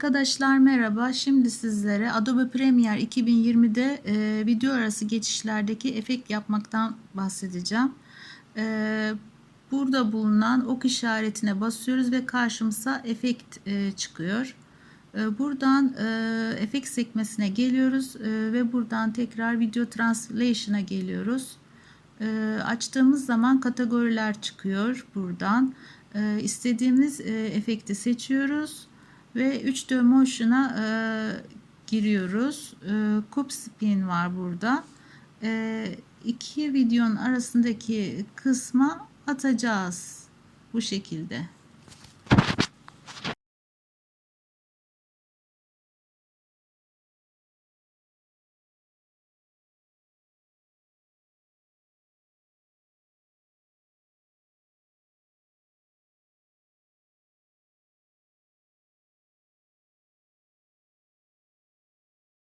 Arkadaşlar merhaba. Şimdi sizlere Adobe Premiere 2020'de e, video arası geçişlerdeki efekt yapmaktan bahsedeceğim. E, burada bulunan ok işaretine basıyoruz ve karşımıza efekt e, çıkıyor. E, buradan e, efekt sekmesine geliyoruz e, ve buradan tekrar video translation'a geliyoruz. E, açtığımız zaman kategoriler çıkıyor buradan. E, istediğimiz e, efekti seçiyoruz ve 3D Motion'a e, giriyoruz. E, Cop Spin var burada. E, iki videonun arasındaki kısma atacağız bu şekilde.